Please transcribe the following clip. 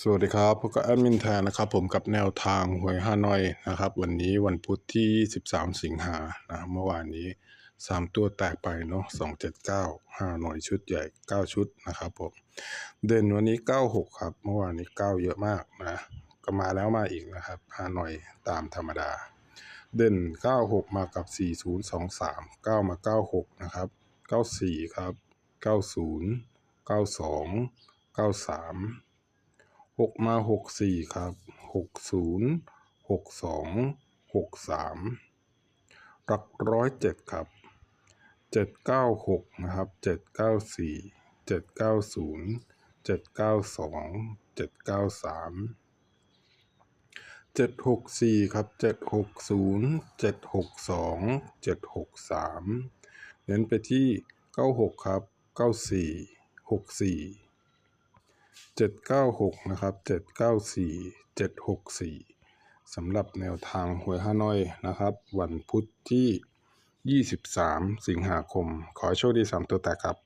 สวัสดีครับพบกับแอดมินแทนนะครับผมกับแนวทางหวยฮานอยนะครับ วันนี้วันพุธที่ 13 สิงหานะเมื่อวานนี้ 3 ตัวแตกไปเนาะ279 5หน่วยชุดใหญ่ 9 ชุดนะครับผมเด่นวันนี้ 96 ครับ เมื่อวานนี้ 9 เยอะมากนะก็มาแล้วมาอีกนะครับ5หน่วยตามธรรมดา เด่น 96 มากับ 4023 9 มา 96 นะครับ 94 ครับ 90 92 93 กมาหกสี่ครับหกศูนย์หกสองหกสามหลักร้อยเจ็ดครับเจ็ดเก้าหกนะครับเจ็ดเก้าสี่เจ็ดเก้าศูนย์เจ็ดเก้าสองเจ็ดเก้าสามเจ็ดหกสี่ครับเจ็ดหกศูนย์เจ็ดหกสองเจ็ดหกสามเน้นไปที่เก้าหกครับเก้าสี่หกสี่ เจ็ดเก้าหกนะครับเจ็ดเก้าสี่เจ็ดหกสี่สำหรับแนวทางหวยฮานอยนะครับ วันพุธที่ยี่สิบสามสิงหาคม ขอโชคดีสามตัวแตกครับ